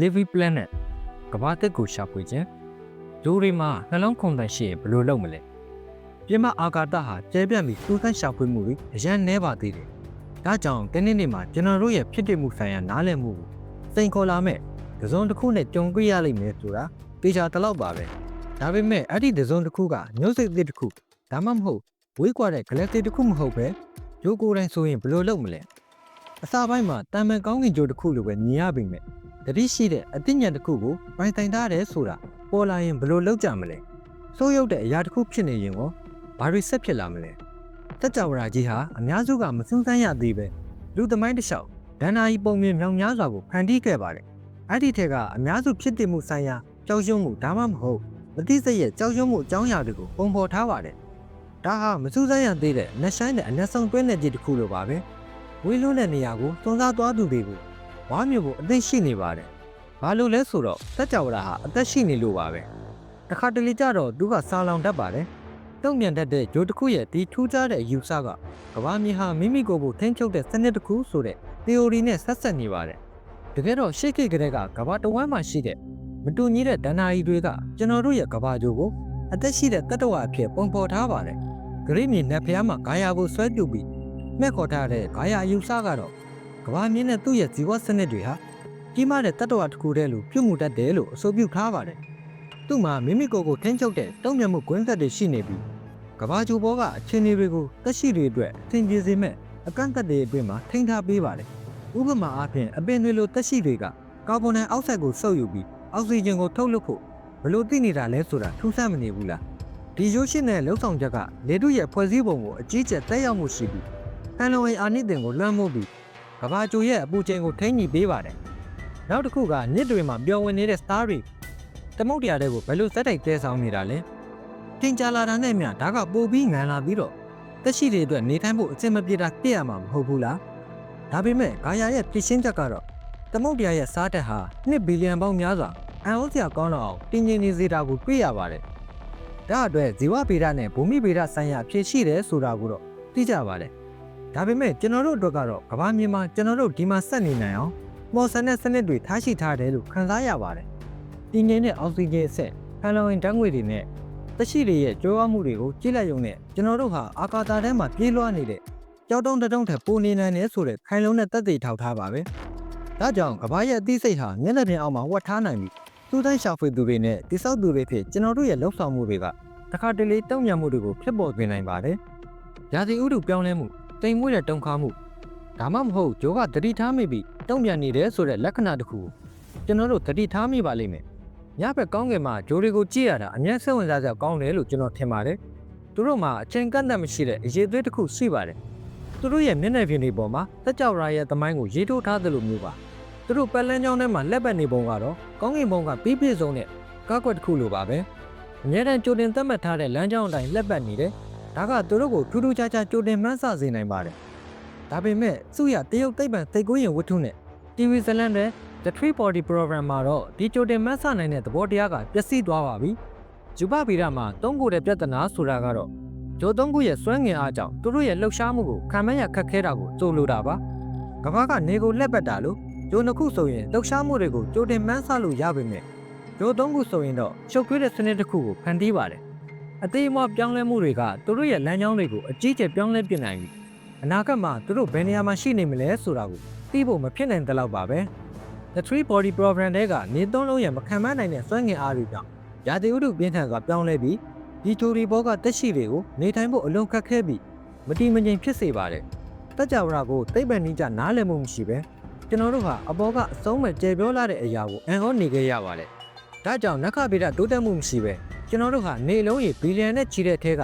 Livy Planet ကမ္ဘာတက်ကိုရှာဖွေခြင်းလူတွေမှာနှလုံးခုန်တန်ရှိရင်ဘယ်လိုလုပ်မလဲပြမအာကာသဟာကျဲပြန့်ပြီးစူးစမ်းရှာဖွေမှုတွေအရန်နှဲပါသေးတယ်ဒါကြောင့်တနေ့နေ့မှာကျွန်တော်တို့ရဲ့ဖြစ်တည်မှုဆိုင်ရာနားလည်မှုကိုစိန်ခေါ်လာမဲ့ဒဇွန်တစ်ခုနဲ့ကြုံတွေ့ရလိမ့်မယ်ဆိုတာတေချာတလောက်ပါပဲဒါပေမဲ့အဲ့ဒီဒဇွန်တစ်ခုကမျိုးစိတ်အသစ်တစ်ခုဒါမှမဟုတ်ဝေးကွာတဲ့ galactic တစ်ခုမဟုတ်ပဲဂျိုးကိုယ်တိုင်ဆိုရင်ဘယ်လိုလုပ်မလဲအစာပိုင်းမှာတာမန်ကောင်းကင်ဂျိုးတစ်ခုလိုပဲမြင်ရပေမဲ့ တတိရှိတဲ့အသိဉာဏ်တစ်ခုကိုပိုင်တိုင်ထားတယ်ဆိုတာပေါ်လာရင်ဘယ်လိုလုပ်ကြမလဲစိုးရုပ်တဲ့အရာတစ်ခုဖြစ်နေရင်ရောဘာတွေဆက်ဖြစ်လာမလဲတက်ကြဝဠာကြီးဟာအများစုကမစူးစမ်းရသေးပဲလူသမိုင်းတစ်လျှောက်ဒဏ္ဍာရီပုံမြင်မြောင်များစွာကိုဖန်တီးခဲ့ပါတယ်အဲ့ဒီထက်ကအများစုဖြစ်တည်မှုဆိုင်ရာကြောက်ရွံ့မှုဒါမှမဟုတ်မသိစိတ်ရဲ့ကြောက်ရွံ့မှုအကြောင်းအရာတွေကိုပုံဖော်ထားပါတယ်ဒါဟာမစူးစမ်းရသေးတဲ့နှဆိုင်တဲ့အနက်ဆုံးတွင်းနယ်ကြီးတစ်ခုလိုပါပဲဝေးလွန်းတဲ့နေရာကိုသွန်စားသွားသူတွေကို ဝါမျိုးကိုအသိရှိနေပါတယ်ဘာလို့လဲဆိုတော့တက်ကြဝဠာဟာအသက်ရှိနေလို့ပါပဲတခါတလေကြတော့သူကစာလောင်တတ်ပါတယ်တုံ့ပြန်တတ်တဲ့ဂျိုတစ်ခုရဲ့ဒီထူးခြားတဲ့အယူဆကကဘာမြေဟာမိမိကိုယ်ကိုထိန်းချုပ်တဲ့စနစ်တစ်ခုဆိုတဲ့ theory နဲ့ဆက်ဆက်နေပါတယ်တကယ်တော့ရှေ့ခေတ်ကလေးကကဘာတဝမ်းမှာရှိတဲ့မတူညီတဲ့ဒဏ္ဍာရီတွေကကျွန်တော်တို့ရဲ့ကဘာဂျိုကိုအသက်ရှိတဲ့တတ္တဝါအဖြစ်ပုံဖော်ထားပါတယ်ဂရိမြေနတ်ဖျားမှာဂါယာကိုဆွဲပြုတ်ပြီးမဲ့ခေါ်ထားတဲ့ဂါယာအယူဆကတော့ ကဘာမြင့်တဲ့သူ့ရဲ့ဇီဝစနစ်တွေဟာကြီးမားတဲ့တတ္တဝါတစ်ခုတည်းလို့ပြုမှုတတ်တယ်လို့အဆိုပြုထားပါတယ်သူ့မှာမိမိကိုယ်ကိုထိန်းချုပ်တဲ့တုံ့ပြန်မှုကွင်းဆက်တွေရှိနေပြီးကဘာဂျိုဘောကအခြေအနေတွေကိုတက်ရှိတွေအတွက်အသင်ပြေစေမဲ့အကန့်အသတ်တွေအတွင်းမှာထိန်းထားပေးပါတယ်ဥပမာအားဖြင့်အပင်တွေလိုတက်ရှိတွေကကာဗွန်ဒိုင်အောက်ဆိုက်ကိုစုပ်ယူပြီးအောက်ဆီဂျင်ကိုထုတ်လွှတ်ဖို့ဘယ်လိုသိနေတာလဲဆိုတာထူးဆန်းမနေဘူးလားဒီရုပ်ရှင်နဲ့လှုပ်ဆောင်ချက်ကလေတုရဲ့ဖွဲ့စည်းပုံကိုအကြီးကျယ်တက်ရောက်မှုရှိပြီးဟန်လိုဝီအာနိသင်ကိုလွှမ်းမိုးပြီး ကဘာဂျိုရဲ့အပူချိန်ကိုထိန်းညှိပေးပါတယ်နောက်တစ်ခုကမြစ်တွေမှာပျော်ဝင်နေတဲ့ star တွေသမုတ်တရားတွေကိုဘယ်လိုစက်တိုက်တဲဆောင်နေတာလဲတင်ကြလာတာနဲ့မျှဒါကပိုပြီးငံလာပြီးတော့တက်ရှိတွေအတွက်နေထိုင်ဖို့အဆင်မပြေတာပြည့်ရမှာမဟုတ်ဘူးလားဒါပေမဲ့ဂါယာရဲ့ပြရှင်းချက်ကတော့သမုတ်တရားရဲ့စားတက်ဟာ2ဘီလီယံပေါင်းများစွာအန်အိုစရာကောင်းတော့အောင်တင်းကျင်းနေစေတာကိုတွေ့ရပါတယ်ဒါအတွက်ဇီဝဗေဒနဲ့ဘူမိဗေဒဆိုင်ရာအဖြစ်ရှိတယ်ဆိုတာကိုတော့သိကြပါတယ် ဒါပေမဲ့ကျွန်တော်တို့အတွက်ကတော့ကမ္ဘာမြေမှာကျွန်တော်တို့ဒီမှာဆက်နေနိုင်အောင်မော်ဆန်တဲ့စနစ်တွေထားရှိထားတယ်လို့ခန်းစားရပါတယ်တင်းကျင်းတဲ့အောက်ဆီဂျင်အဆက်ဟန်လိုဝင်ဓာတ်ငွေတွေနဲ့သက်ရှိတွေရဲ့ကြိုးဝမှုတွေကိုကြည့်လိုက်ရုံနဲ့ကျွန်တော်တို့ဟာအာကာသထဲမှာပြေးလွှားနေတဲ့ကြောက်တုံးတုံးထက်ပိုနေနိုင်တယ်ဆိုတဲ့ခိုင်လုံးတဲ့သက်သေထောက်ထားပါပဲဒါကြောင့်ကမ္ဘာရဲ့အသိစိတ်ဟာမျက်နှာပြင်အောက်မှာဝတ်ထားနိုင်ပြီးသူ့တိုင်းရှာဖွေသူတွေနဲ့တိဆောက်သူတွေဖြစ်ကျွန်တော်တို့ရဲ့လှုပ်ဆောင်မှုတွေကတခါတလေတုံ့ပြန်မှုတွေကိုဖြစ်ပေါ်စေနိုင်ပါတယ်။ရာသီဥတုပြောင်းလဲမှု တိမ်မွေးတဲ့တုံခါမှုဒါမှမဟုတ်ဂျိုးကတတိထားမိပြီးတုံ့ပြန်နေတယ်ဆိုတဲ့လက္ခဏာတစ်ခုကိုကျွန်တော်တို့တတိထားမိပါလိမ့်မယ်။ညဘက်ကောင်းကင်မှာဂျိုးတွေကိုကြည့်ရတာအမျက်စိတ်ဝင်စားစရာကောင်းတယ်လို့ကျွန်တော်ထင်ပါတယ်။သူတို့မှာအချိန်ကန့်သတ်မရှိတဲ့အရေးသွေးတစ်ခုရှိပါတယ်။သူတို့ရဲ့မျက်နှာပြင်တွေပေါ်မှာတက်ကြောက်ရာရဲ့သမိုင်းကိုရေးထိုးထားသလိုမျိုးပါ။သူတို့ပတ်လန်းကြောင်းထဲမှာလက်ပတ်နေပုံကတော့ကောင်းကင်ဘုံကပြီးပြည့်စုံတဲ့ကားကွက်တစ်ခုလိုပါပဲ။အများတန်းကြိုတင်သတ်မှတ်ထားတဲ့လမ်းကြောင်းအတိုင်းလက်ပတ်နေတယ်။ ဒါကသူတို့ကိုထူးထူးခြားခြားကြိုတင်မှန်းဆစေနိုင်ပါတယ်။ဒါပေမဲ့စုရတရုတ်သိပ္ပံသိတ်ကိုရင်ဝတ္ထုနဲ့ TV ဇလန်တဲ့ The Three Body Program မှာတော့ဒီကြိုတင်မှန်းဆနိုင်တဲ့သဘောတရားကပျက်စီးသွားပါပြီ။ဂျူပဗီရမှာသုံးခုတဲ့ပြဿနာဆိုတာကတော့ဂျိုသုံးခုရဲ့စွမ်းငင်အားကြောင့်သူတို့ရဲ့လှုပ်ရှားမှုကိုခံမရခက်ခဲတာကိုစိုးလိုတာပါ။ကမ္ဘာကနေကိုလက်ပတ်တာလို့ဂျိုနှစ်ခုဆိုရင်လှုပ်ရှားမှုတွေကိုကြိုတင်မှန်းဆလို့ရပါမယ်။ဂျိုသုံးခုဆိုရင်တော့ရှုပ်ထွေးတဲ့စနစ်တစ်ခုကိုဖန်တီးပါတယ်။ အသေးအမွှားပြောင်းလဲမှုတွေကသူတို့ရဲ့လမ်းကြောင်းတွေကိုအကြီးကျယ်ပြောင်းလဲပြနိုင်ပြီ။အနာဂတ်မှာသူတို့ဘယ်နေရာမှာရှိနေမလဲဆိုတာကိုသိဖို့မဖြစ်နိုင်တဲ့လောက်ပါပဲ။ The Three Body Program တဲကနေသုံးလုံးရဲ့မခံမနိုင်တဲ့စွမ်းငင်အားတွေကြောင့်ရာသီဥတုပြင်းထန်စွာပြောင်းလဲပြီးဒီချိုရီဘောကတက်ရှိတွေကိုနေထိုင်ဖို့အလွန်ခက်ခဲပြီးမတိမငြိမ်ဖြစ်စေပါတယ်။တက်ကြဝဠာကိုသိပ္ပံနည်းကျနားလည်မှုမရှိပဲကျွန်တော်တို့ဟာအဘောကအစုံးမဲ့ကျေပြောလာတဲ့အရာကိုအန်ဟောနေခဲ့ရပါတယ်။ဒါကြောင့်နက္ခဗေဒတိုးတက်မှုမရှိပဲ ကျွန်တော်တို့ဟာနေလုံးရေဘီလီယံနဲ့ချီတဲ့ထဲက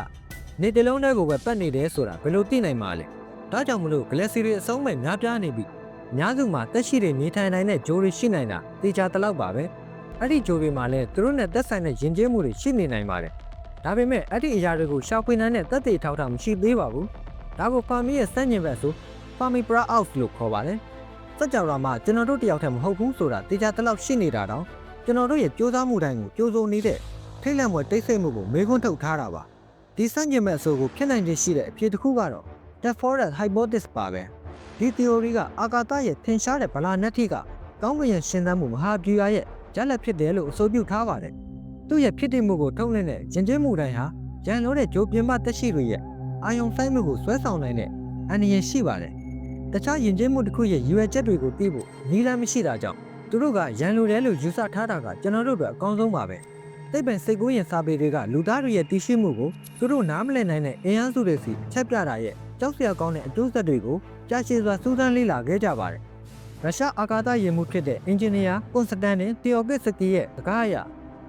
နေတလုံးထဲကိုပဲပတ်နေတယ်ဆိုတာဘယ်လိုသိနိုင်မှာလဲ။ဒါကြောင့်မလို့ဂလက်ဆီတွေအစုံးမဲ့များပြားနေပြီးအများစုမှာတက်ရှိတွေနေထိုင်နိုင်တဲ့ဂျိုးတွေရှိနိုင်တာတေချာတလောက်ပါပဲ။အဲ့ဒီဂျိုးတွေမှာလည်းသူတို့နဲ့သက်ဆိုင်တဲ့ယဉ်ကျေးမှုတွေရှိနေနိုင်ပါတယ်။ဒါပေမဲ့အဲ့ဒီအရာတွေကိုရှာဖွေနိုင်တဲ့သက်သေထောက်ထားမရှိသေးပါဘူး။ဒါကိုဖာမီရဲ့စန့်ကျင်ဘက်ဆို Fermi Pra Out လို့ခေါ်ပါတယ်။စက်ကြော်လာမှာကျွန်တော်တို့တယောက်တည်းမဟုတ်ဘူးဆိုတာတေချာတလောက်ရှိနေတာတော့ကျွန်တော်တို့ရဲ့ကြိုးစားမှုတိုင်းကိုကြိုးစိုးနေတဲ့ ထိတ်လန့်မွယ်တိတ်ဆိတ်မှုကိုမေးခွန်းထုတ်ထားတာပါ။ဒီစန့်ကျင်ဘက်ဆိုကိုဖြစ်နိုင်ခြေရှိတဲ့အဖြစ်တစ်ခုကတော့ The Forest Hypothesis ပါပဲ။ဒီ theory ကအာကာသရဲ့ထင်ရှားတဲ့ဗလာနက်ထိကကောင်းကင်ရဲ့ရှင်သန်မှုမဟာဗျူဟာရဲ့ရလက်ဖြစ်တယ်လို့အဆိုပြုထားပါတယ်။သူ့ရဲ့ဖြစ်တည်မှုကိုထုံးလင်းတဲ့ဂျင်ကျင်းမှုတိုင်းဟာရန်လို့တဲ့ဂျိုးပြင်းပတက်ရှိတွေရဲ့အာယုံဆိုင်မှုကိုဆွဲဆောင်နိုင်တဲ့အန္တရာယ်ရှိပါတယ်။တခြားယဉ်ကျေးမှုတစ်ခုရဲ့ရွယ်ချက်တွေကိုသိဖို့နည်းလမ်းမရှိတာကြောင့်သူတို့ကရန်လိုတယ်လို့ယူဆထားတာကကျွန်တော်တို့အတွက်အကောင်းဆုံးပါပဲ။ သိပ္ပံစိတ်ကူးရင်စာပေတွေကလူသားတွေရဲ့တည်ရှိမှုကိုသူတို့နားမလည်နိုင်တဲ့အင်အားစုတွေစီချက်ပြတာရဲ့ကြောက်စရာကောင်းတဲ့အကျိုးဆက်တွေကိုကြာရှည်စွာစူးစမ်းလေ့လာခဲ့ကြပါတယ်။ရုရှားအာကာသယာဉ်မှူးဖြစ်တဲ့အင်ဂျင်နီယာကွန်စတန်တင်တီယိုကစ်စကီရဲ့စကားအရ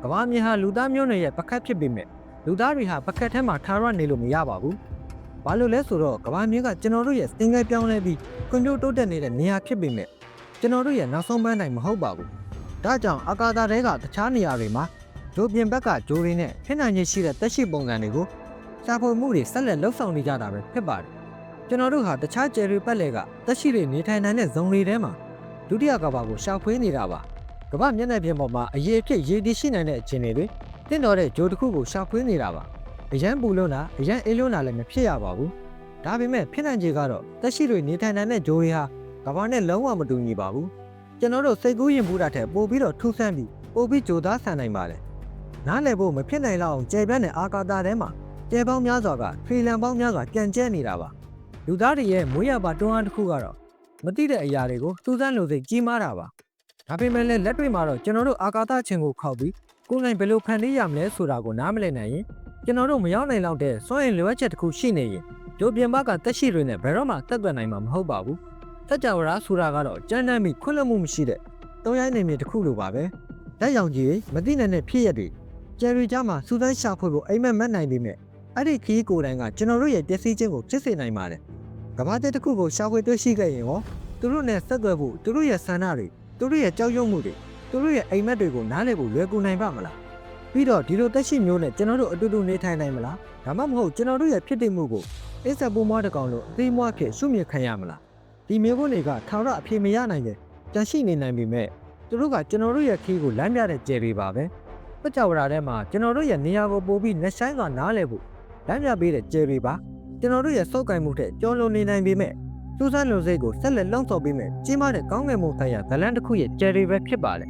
ကမ္ဘာမြေဟာလူသားမျိုးနွယ်ရဲ့ပကတ်ဖြစ်ပေမဲ့လူသားတွေဟာပကတ်ထဲမှာထားရနေလို့မရပါဘူး။ဘာလို့လဲဆိုတော့ကမ္ဘာမြေကကျွန်တော်တို့ရဲ့စင်ငယ်ပြောင်းလဲပြီးကွန်ပျူတာတိုးတက်နေတဲ့နေရာဖြစ်ပေမဲ့ကျွန်တော်တို့ရဲ့နောက်ဆုံးပန်းတိုင်မဟုတ်ပါဘူး။ဒါကြောင့်အာကာသထဲကတခြားနေရာတွေမှာ ဂျိုပြင်ဘက်ကဂျိုတွေနဲ့ဖြစ်နိုင်ရရှိတဲ့တက်ရှိပုံစံတွေကိုရှာဖွေမှုတွေဆက်လက်လှုပ်ဆောင်နေကြတာပဲဖြစ်ပါတယ်။ကျွန်တော်တို့ဟာတခြားကျယ်ရီပတ်လည်ကတက်ရှိတွေနေထိုင်နိုင်တဲ့ဇုံတွေထဲမှာဒုတိယကမ္ဘာကိုရှာဖွေနေတာပါ။ကမ္ဘာမျက်နှာပြင်ပေါ်မှာအရေးအဖြစ်ရေးတည်ရှိနိုင်တဲ့အခြေအနေတွေတင့်တော်တဲ့ဂျိုတစ်ခုကိုရှာဖွေနေတာပါ။အရန်ပူလွန်းတာအရန်အေးလွန်းတာလည်းမဖြစ်ရပါဘူး။ဒါပေမဲ့ဖြစ်နိုင်ခြေကတော့တက်ရှိတွေနေထိုင်နိုင်တဲ့ဂျိုတွေဟာကမ္ဘာနဲ့လုံးဝမတူညီပါဘူး။ကျွန်တော်တို့စိတ်ကူးရင်ပူတာထက်ပိုပြီးတော့ထူးဆန်းပြီးပိုပြီးကြိုသားဆန်နိုင်ပါတယ်။ နားလည်ဖို့မဖြစ်နိုင်လောက်အောင်ကြဲပြန့်တဲ့အာကာသထဲမှာကျဲပေါင်းများစွာကဖရီလန်ပေါင်းများစွာကြံကျဲနေတာပါ။လူသားတွေရဲ့မွေးရပါတွန်းအားတစ်ခုကတော့မသိတဲ့အရာတွေကိုစူးစမ်းလို့စိတ်ကြီးမားတာပါ။ဒါပေမဲ့လည်းလက်တွေ့မှာတော့ကျွန်တော်တို့အာကာသချင်းကိုခောက်ပြီးကိုယ်နိုင်ဘယ်လိုဖန်တီးရမလဲဆိုတာကိုနားမလည်နိုင်ရင်ကျွန်တော်တို့မရောက်နိုင်လောက်တဲ့စွန့်ရင်လိုအပ်ချက်တစ်ခုရှိနေရင်ဂျိုပြင်ဘကတက်ရှိတွေနဲ့ဘယ်တော့မှတက်သွက်နိုင်မှာမဟုတ်ပါဘူး။တက်ကြဝဠာဆိုတာကတော့ကြမ်းတမ်းပြီးခွင့်လွှတ်မှုမရှိတဲ့တုံးရိုင်းနေမြေတစ်ခုလိုပါပဲ။လက်ရောင်ကြီးမသိနိုင်တဲ့ဖြစ်ရက်တွေ ကျယ်ရီကြားမှာစူးစမ်းရှာဖွေဖို့အိမ်မက်မက်နိုင်ပေမဲ့အဲ့ဒီခီးကိုယ်တိုင်ကကျွန်တော်တို့ရဲ့ပျက်စီးခြင်းကိုဖြစ်စေနိုင်ပါတယ်။ကမ္ဘာတစ်ခုကိုရှာဖွေတွေ့ရှိခဲ့ရင်ရောသူတို့နဲ့ဆက်သွယ်ဖို့သူတို့ရဲ့ဆန္ဒတွေသူတို့ရဲ့ကြောက်ရွံ့မှုတွေသူတို့ရဲ့အိမ်မက်တွေကိုနားလည်ဖို့လွယ်ကူနိုင်ပါမလားပြီးတော့ဒီလိုတက်ရှိမျိုးနဲ့ကျွန်တော်တို့အတူတူနေထိုင်နိုင်မလားဒါမှမဟုတ်ကျွန်တော်တို့ရဲ့ဖြစ်တည်မှုကိုအစ္ဆပူမွားတစ်ကောင်လို့အသေးမွားဖြစ်ရှုမြင်ခံရမလားဒီမျိုးကုန်းတွေကထာဝရအဖြေမရနိုင်တဲ့ကြန့်ရှိနေနိုင်ပေမဲ့သူတို့ကကျွန်တော်တို့ရဲ့ခီးကိုလမ်းပြတဲ့ကြယ်တွေပါပဲ ပကြဝဠာထဲမှာကျွန်တော်တို့ရဲ့နေရာကိုပို့ပြီးလက်ဆိုင်စွာနားလည်ဖို့လမ်းပြပေးတဲ့ကြယ်တွေပါကျွန်တော်တို့ရဲ့စောက်ကင်မှုထက်ကျော်လွန်နေနိုင်ပေမဲ့စူးစမ်းလုံစိတ်ကိုဆက်လက်လှုံ့ဆော်ပေးမယ်ကြီးမားတဲ့ကောင်းငယ်မှုဆိုင်ရာဇလန်တစ်ခုရဲ့ကြယ်တွေပဲဖြစ်ပါတယ်